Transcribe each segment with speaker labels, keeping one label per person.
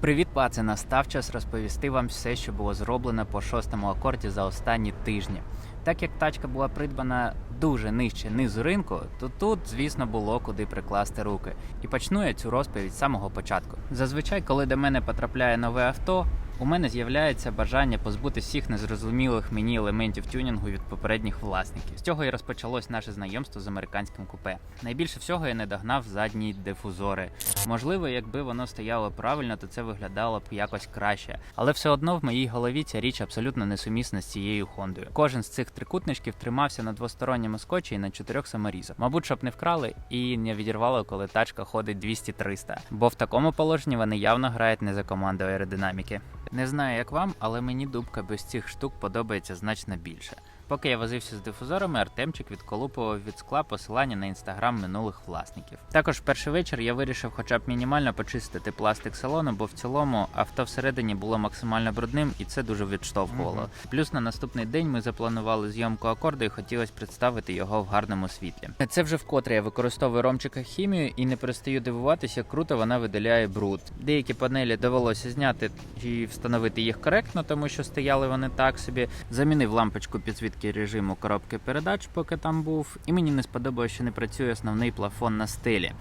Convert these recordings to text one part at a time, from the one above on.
Speaker 1: Привіт, паце! Настав час розповісти вам все, що було зроблено по шостому акорді за останні тижні. Так як тачка була придбана дуже нижче низу ринку, то тут, звісно, було куди прикласти руки. І почну я цю розповідь з самого початку. Зазвичай, коли до мене потрапляє нове авто, у мене з'являється бажання позбути всіх незрозумілих мені елементів тюнінгу від попередніх власників. З цього і розпочалось наше знайомство з американським купе. Найбільше всього я не догнав задні дифузори. Можливо, якби воно стояло правильно, то це виглядало б якось краще. Але все одно в моїй голові ця річ абсолютно несумісна з цією Хондою. Кожен з цих трикутничків тримався на двосторонньому скотчі і на чотирьох саморізах. Мабуть, щоб не вкрали і не відірвало, коли тачка ходить 200-300. Бо в такому положенні вони явно грають не за команду аеродинаміки. Не знаю, як вам, але мені дубка без цих штук подобається значно більше. Поки я возився з дифузорами, Артемчик відколупував від скла посилання на інстаграм минулих власників. Також в перший вечір я вирішив хоча б мінімально почистити пластик салону, бо в цілому авто всередині було максимально брудним і це дуже відштовхувало.
Speaker 2: Мгм.
Speaker 1: Плюс на наступний день ми запланували зйомку акорду і хотілося представити його в гарному світлі. Це вже вкотре я використовую ромчика хімію і не перестаю дивуватися, як круто вона видаляє бруд. Деякі панелі довелося зняти і встановити їх коректно, тому що стояли вони так собі. Замінив лампочку підсвітки режиму коробки передач, поки там був, і мені не сподобалося, що не працює основний плафон на стелі.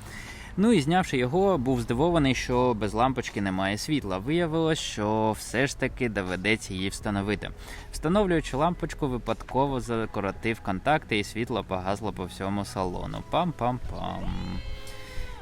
Speaker 1: Ну і знявши його, був здивований, що без лампочки немає світла. Виявилось, що все ж таки доведеться її встановити. Встановлюючи лампочку, випадково закоротив контакти, і світло погасло по всьому салону. Пам-пам-пам.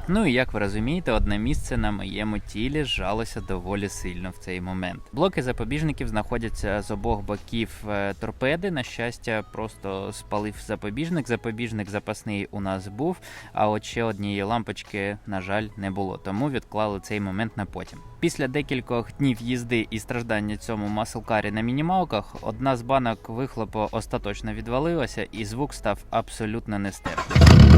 Speaker 1: Ну і як ви розумієте, одне місце на моєму тілі зжалося доволі сильно в цей момент. Блоки запобіжників знаходяться з обох боків е, торпеди. На щастя, просто спалив запобіжник. Запобіжник запасний у нас був, а от ще однієї лампочки, на жаль, не було, тому відклали цей момент на потім. Після декількох днів їзди і страждання цьому маслкарі на мінімалках, одна з банок вихлопу остаточно відвалилася, і звук став абсолютно нестерпним.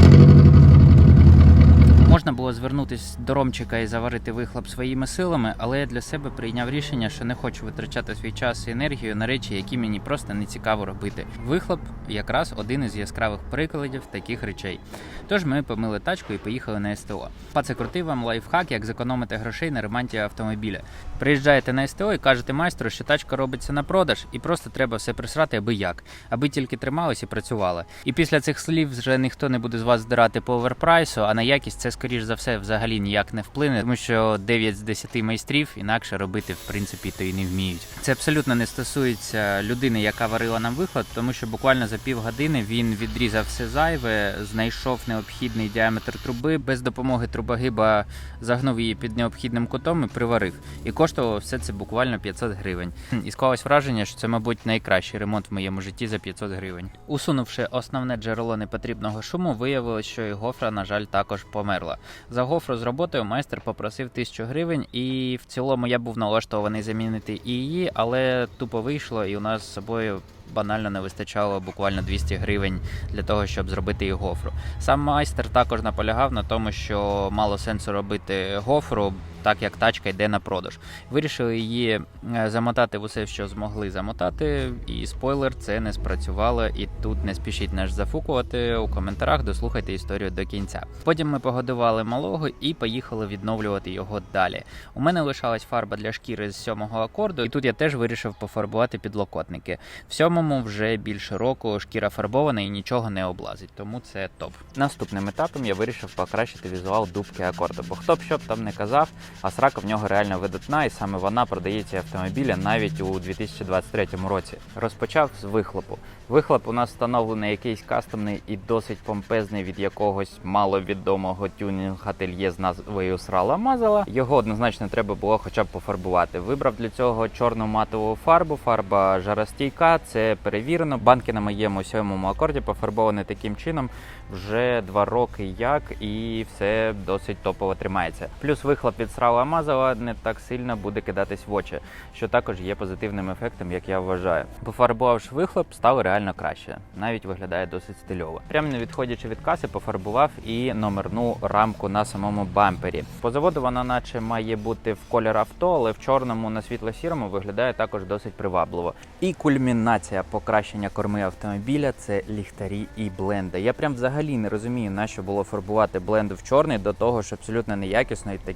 Speaker 1: Можна було звернутися до Ромчика і заварити вихлоп своїми силами, але я для себе прийняв рішення, що не хочу витрачати свій час і енергію на речі, які мені просто не цікаво робити. Вихлоп якраз один із яскравих прикладів таких речей. Тож ми помили тачку і поїхали на СТО. Паце крутий вам лайфхак, як зекономити грошей на ремонті автомобіля. Приїжджаєте на СТО і кажете майстру, що тачка робиться на продаж, і просто треба все присрати аби як, аби тільки трималось і працювала. І після цих слів вже ніхто не буде з вас здирати по оверпрайсу, а на якість це скоріш за все взагалі ніяк не вплине, тому що 9 з 10 майстрів інакше робити в принципі то і не вміють. Це абсолютно не стосується людини, яка варила нам вихлад, тому що буквально за півгодини він відрізав все зайве, знайшов необхідний діаметр труби без допомоги трубогиба загнув її під необхідним кутом і приварив. І коштувало все це буквально 500 гривень. І склалось враження, що це, мабуть, найкращий ремонт в моєму житті за 500 гривень. Усунувши основне джерело непотрібного шуму, виявилось, що і гофра, на жаль, також померла. За гофру з роботою майстер попросив 1000 гривень, і в цілому я був налаштований замінити і її, але тупо вийшло, і у нас з собою. Банально не вистачало буквально 200 гривень для того, щоб зробити і гофру. Сам майстер також наполягав на тому, що мало сенсу робити гофру, так як тачка йде на продаж. Вирішили її е, замотати в усе, що змогли замотати, і спойлер, це не спрацювало. І тут не спішіть нас зафукувати у коментарях, дослухайте історію до кінця. Потім ми погодували малого і поїхали відновлювати його далі. У мене лишалась фарба для шкіри з сьомого акорду, і тут я теж вирішив пофарбувати підлокотники. В сьомому вже більше року шкіра фарбована і нічого не облазить, тому це топ. Наступним етапом я вирішив покращити візуал дубки акорду, бо хто б що б там не казав, а срака в нього реально видатна, і саме вона продається автомобіля навіть у 2023 році. Розпочав з вихлопу. Вихлоп у нас встановлений якийсь кастомний і досить помпезний від якогось маловідомого тюнінг ательє з назвою Срала Мазала. Його однозначно треба було хоча б пофарбувати. Вибрав для цього чорну матову фарбу, фарба жаростійка, це перевірено. Банки на моєму сьомому акорді пофарбовані таким чином вже два роки як, і все досить топово тримається. Плюс вихлоп від Срала Мазала не так сильно буде кидатись в очі, що також є позитивним ефектом, як я вважаю. Пофарбувавши вихлоп, стало реально краще. Навіть виглядає досить стильово. Прямо не відходячи від каси, пофарбував і номерну рамку на самому бампері. По заводу вона, наче, має бути в колір авто, але в чорному на світло-сірому виглядає також досить привабливо. І кульмінація покращення корми автомобіля це ліхтарі і бленди. Я прям взагалі не розумію, на що було фарбувати бленди в чорний до того, що абсолютно неякісно і так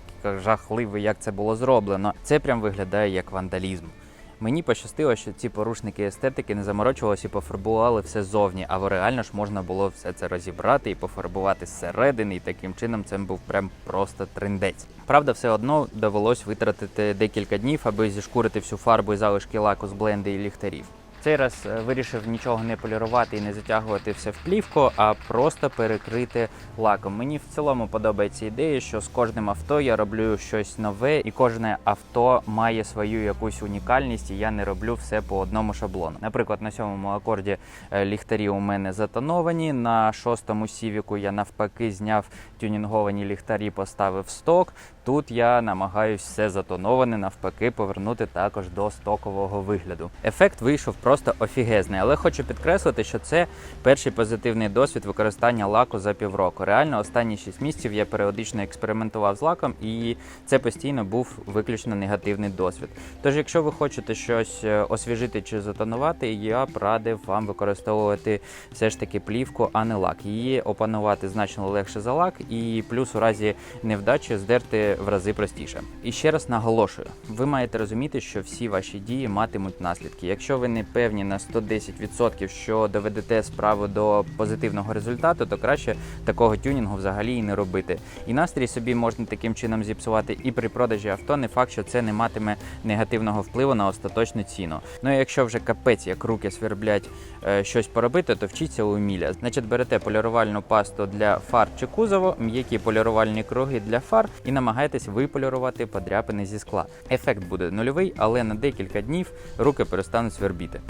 Speaker 1: жахливо, як це було зроблено. Це прям виглядає як вандалізм. Мені пощастило, що ці порушники естетики не заморочувалися і пофарбували все зовні, а реально ж можна було все це розібрати і пофарбувати зсередини, і таким чином це був прям просто трендець. Правда, все одно довелось витратити декілька днів, аби зішкурити всю фарбу і залишки лаку з бленди і ліхтарів. Цей раз е, вирішив нічого не полірувати і не затягувати все в плівку, а просто перекрити лаком. Мені в цілому подобається ідея, що з кожним авто я роблю щось нове, і кожне авто має свою якусь унікальність, і я не роблю все по одному шаблону. Наприклад, на сьомому акорді е, ліхтарі у мене затоновані. На шостому сівіку я навпаки зняв тюнінговані ліхтарі, поставив сток. Тут я намагаюсь все затоноване, навпаки, повернути також до стокового вигляду. Ефект вийшов просто офігезний, але хочу підкреслити, що це перший позитивний досвід використання лаку за півроку. Реально, останні 6 місяців я періодично експериментував з лаком, і це постійно був виключно негативний досвід. Тож, якщо ви хочете щось е, освіжити чи затонувати, я б радив вам використовувати все ж таки плівку, а не лак. Її опанувати значно легше за лак, і плюс у разі невдачі здерти в рази простіше. І ще раз наголошую: ви маєте розуміти, що всі ваші дії матимуть наслідки. Якщо ви не певні на 110%, що доведете справу до позитивного результату, то краще такого тюнінгу взагалі і не робити. І настрій собі можна таким чином зіпсувати, і при продажі авто не факт, що це не матиме негативного впливу на остаточну ціну. Ну і якщо вже капець, як руки сверблять е, щось поробити, то вчіться у Міля. Значить, берете полірувальну пасту для фар чи кузову, м'які полірувальні круги для фар і намагаєтесь виполірувати подряпини зі скла. Ефект буде нульовий, але на декілька днів руки перестануть свербіти.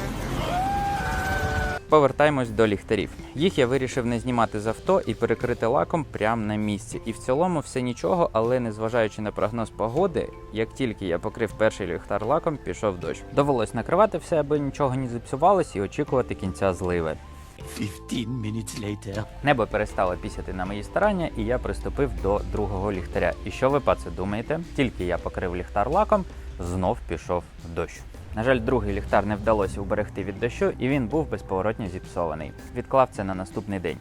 Speaker 1: Повертаємось до ліхтарів. Їх я вирішив не знімати з авто і перекрити лаком прямо на місці. І в цілому все нічого, але незважаючи на прогноз погоди, як тільки я покрив перший ліхтар лаком, пішов дощ. Довелось накривати все, аби нічого не зіпсувалось, і очікувати кінця зливи.
Speaker 2: 15 minutes later.
Speaker 1: Небо перестало пісяти на мої старання, і я приступив до другого ліхтаря. І що ви по це думаєте? Тільки я покрив ліхтар лаком, знов пішов дощ. На жаль, другий ліхтар не вдалося уберегти від дощу, і він був безповоротно зіпсований. Відклав це на наступний день.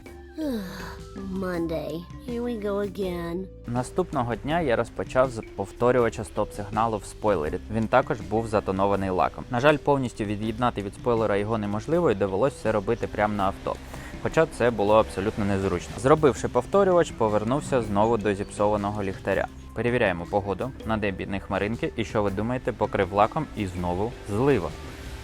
Speaker 3: Monday. Here we go again.
Speaker 1: Наступного дня я розпочав з повторювача стоп-сигналу в спойлері. Він також був затонований лаком. На жаль, повністю від'єднати від спойлера його неможливо і довелось все робити прямо на авто. Хоча це було абсолютно незручно. Зробивши повторювач, повернувся знову до зіпсованого ліхтаря. Перевіряємо погоду на не хмаринки, і що ви думаєте, покрив лаком і знову злива.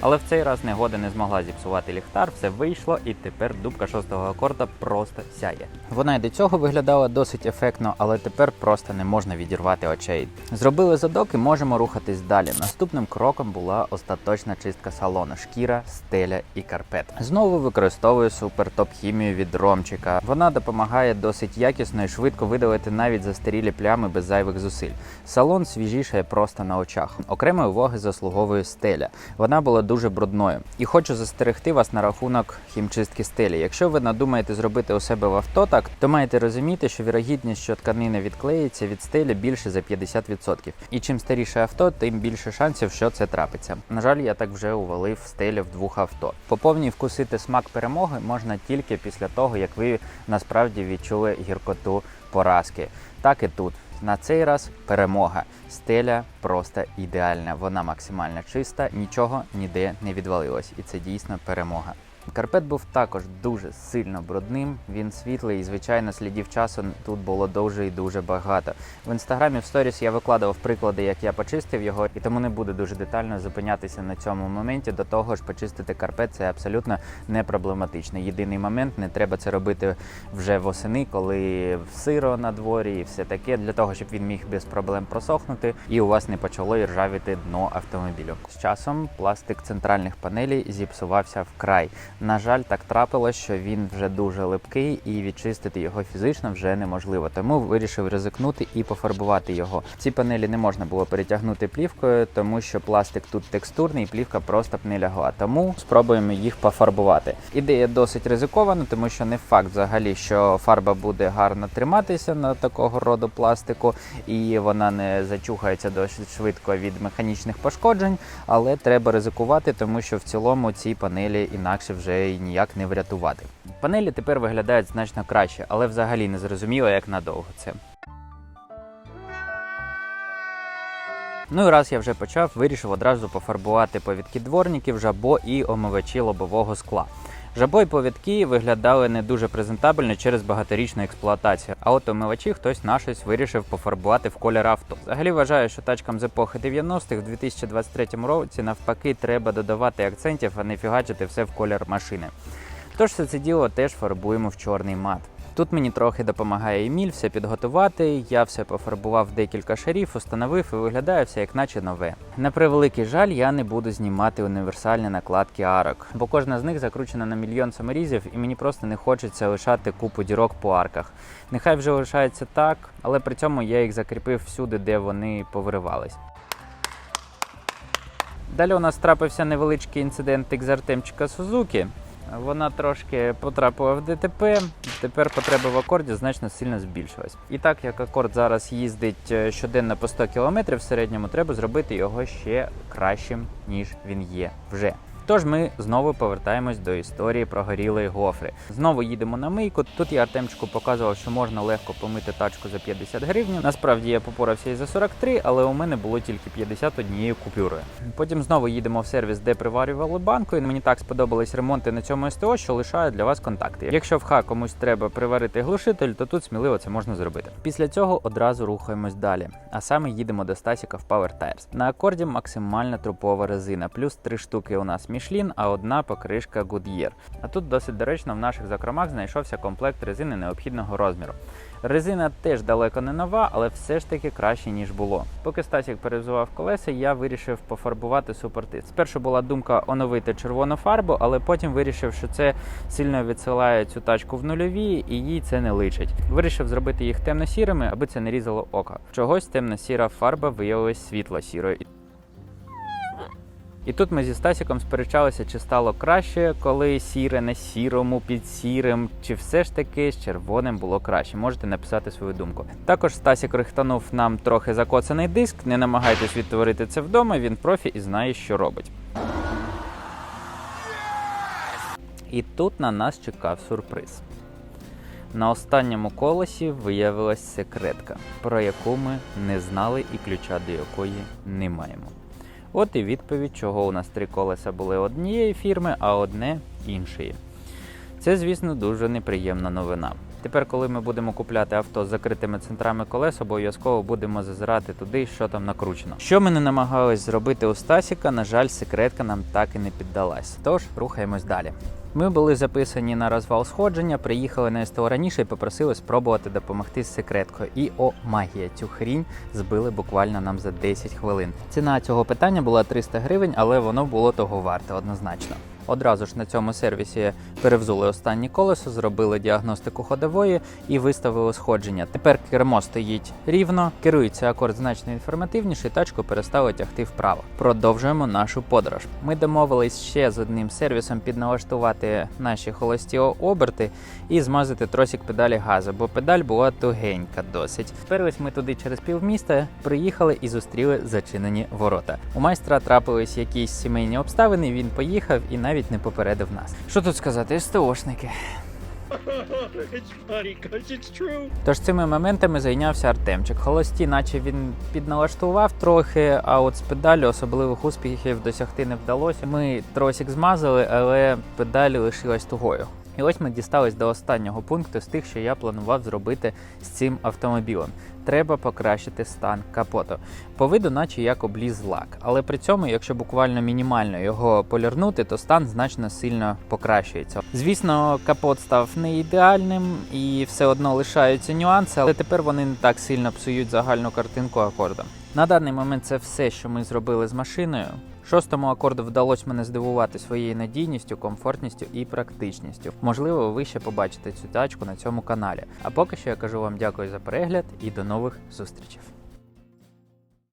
Speaker 1: Але в цей раз негода не змогла зіпсувати ліхтар, все вийшло, і тепер дубка шостого акорда просто сяє. Вона й до цього виглядала досить ефектно, але тепер просто не можна відірвати очей. Зробили задок і можемо рухатись далі. Наступним кроком була остаточна чистка салону, шкіра, стеля і карпет. Знову використовую супертоп хімію від Ромчика. Вона допомагає досить якісно і швидко видалити навіть застарілі плями без зайвих зусиль. Салон свіжішає просто на очах. Окремої уваги заслуговує стеля. Вона була дуже брудною. І хочу застерегти вас на рахунок хімчистки стелі. Якщо ви надумаєте зробити у себе в авто так, то маєте розуміти, що вірогідність, що тканина відклеїться від стелі більше за 50%. І чим старіше авто, тим більше шансів, що це трапиться. На жаль, я так вже увалив стелі в двох авто. По повній вкусити смак перемоги можна тільки після того, як ви насправді відчули гіркоту поразки. Так і тут. На цей раз перемога. Стеля просто ідеальна. Вона максимально чиста, нічого ніде не відвалилось, і це дійсно перемога. Карпет був також дуже сильно брудним. Він світлий, і звичайно, слідів часу тут було дуже і дуже багато. В інстаграмі в сторіс я викладав приклади, як я почистив його, і тому не буду дуже детально зупинятися на цьому моменті. До того ж, почистити карпет це абсолютно не проблематично. Єдиний момент не треба це робити вже восени, коли сиро на дворі і все таке, для того, щоб він міг без проблем просохнути, і у вас не почало іржавіти дно автомобілю. З часом пластик центральних панелей зіпсувався вкрай. На жаль, так трапилось, що він вже дуже липкий і відчистити його фізично вже неможливо. Тому вирішив ризикнути і пофарбувати його. Ці панелі не можна було перетягнути плівкою, тому що пластик тут текстурний, і плівка просто б не лягла. Тому спробуємо їх пофарбувати. Ідея досить ризикована, тому що не факт взагалі, що фарба буде гарно триматися на такого роду пластику, і вона не зачухається досить швидко від механічних пошкоджень. Але треба ризикувати, тому що в цілому ці панелі інакше вже і ніяк не врятувати. Панелі тепер виглядають значно краще, але взагалі не зрозуміло, як надовго це. Ну і раз я вже почав, вирішив одразу пофарбувати повідки дворників, жабо і омивачі лобового скла. Жабо й повідки виглядали не дуже презентабельно через багаторічну експлуатацію. А от омивачі хтось на щось вирішив пофарбувати в колір авто. Взагалі вважаю, що тачкам з епохи 90-х в 2023 році навпаки треба додавати акцентів, а не фігачити все в колір машини. Тож все це діло теж фарбуємо в чорний мат. Тут мені трохи допомагає Еміль все підготувати. Я все пофарбував декілька шарів, установив і виглядає все як наче нове. На превеликий жаль, я не буду знімати універсальні накладки арок, бо кожна з них закручена на мільйон саморізів, і мені просто не хочеться лишати купу дірок по арках. Нехай вже лишається так, але при цьому я їх закріпив всюди, де вони повиривались. Далі у нас трапився невеличкий інцидент екзартемчика Сузуки. Вона трошки потрапила в ДТП. Тепер потреба в акорді значно сильно збільшилась. І так як акорд зараз їздить е, щоденно по 100 км в середньому, треба зробити його ще кращим, ніж він є вже. Тож ми знову повертаємось до історії про горілої гофри. Знову їдемо на мийку. Тут я Артемчику показував, що можна легко помити тачку за 50 гривень. Насправді я попорався і за 43, але у мене було тільки 51 купюрою. Потім знову їдемо в сервіс, де приварювали банку. І мені так сподобались ремонти на цьому СТО, що лишаю для вас контакти. Якщо в ха комусь треба приварити глушитель, то тут сміливо це можна зробити. Після цього одразу рухаємось далі. А саме їдемо до Стасіка в Power Tires. На акорді максимальна трупова резина, плюс три штуки у нас Michelin, а одна покришка Goodyear. А тут досить доречно в наших закромах знайшовся комплект резини необхідного розміру. Резина теж далеко не нова, але все ж таки краще, ніж було. Поки Стасік перевзував колеса, я вирішив пофарбувати супорти. Спершу була думка оновити червону фарбу, але потім вирішив, що це сильно відсилає цю тачку в нульові, і їй це не личить. Вирішив зробити їх темно-сірими, аби це не різало ока. Чогось темно-сіра фарба виявилась світло-сірою. І тут ми зі Стасіком сперечалися, чи стало краще, коли сіре на сірому під сірим, чи все ж таки з червоним було краще. Можете написати свою думку. Також Стасік рихтанув нам трохи закоцаний диск. Не намагайтесь відтворити це вдома. Він профі і знає, що робить. І тут на нас чекав сюрприз. На останньому колесі виявилась секретка, про яку ми не знали і ключа до якої не маємо. От і відповідь, чого у нас три колеса були однієї фірми, а одне іншої. Це, звісно, дуже неприємна новина. Тепер, коли ми будемо купляти авто з закритими центрами колес, обов'язково будемо зазирати туди, що там накручено. Що ми не намагались зробити у Стасіка, на жаль, секретка нам так і не піддалась. Тож рухаємось далі. Ми були записані на розвал сходження, приїхали на СТО раніше і попросили спробувати допомогти з секреткою. І о, магія! Цю хрінь збили буквально нам за 10 хвилин. Ціна цього питання була 300 гривень, але воно було того варте однозначно. Одразу ж на цьому сервісі перевзули останнє колесо, зробили діагностику ходової і виставили сходження. Тепер кермо стоїть рівно, керується акорд значно інформативніше, тачку перестали тягти вправо. Продовжуємо нашу подорож. Ми домовились ще з одним сервісом підналаштувати наші холості оберти і змазати тросик педалі газу, бо педаль була тугенька досить. Сперлись ми туди через півміста, приїхали і зустріли зачинені ворота. У майстра трапились якісь сімейні обставини. Він поїхав і навіть не попередив нас. Що тут сказати, СТОшники. Тож цими моментами зайнявся Артемчик. Холості, наче він підналаштував трохи, а от з педалі особливих успіхів досягти не вдалося. Ми тросик змазали, але педаль лишилась тугою. І ось ми дістались до останнього пункту з тих, що я планував зробити з цим автомобілем. Треба покращити стан капоту. По виду, наче як обліз лак, але при цьому, якщо буквально мінімально його полірнути, то стан значно сильно покращується. Звісно, капот став не ідеальним і все одно лишаються нюанси, але тепер вони не так сильно псують загальну картинку акорда. На даний момент це все, що ми зробили з машиною. Шостому акорду вдалося мене здивувати своєю надійністю, комфортністю і практичністю. Можливо, ви ще побачите цю тачку на цьому каналі. А поки що я кажу вам дякую за перегляд і до нових зустрічей.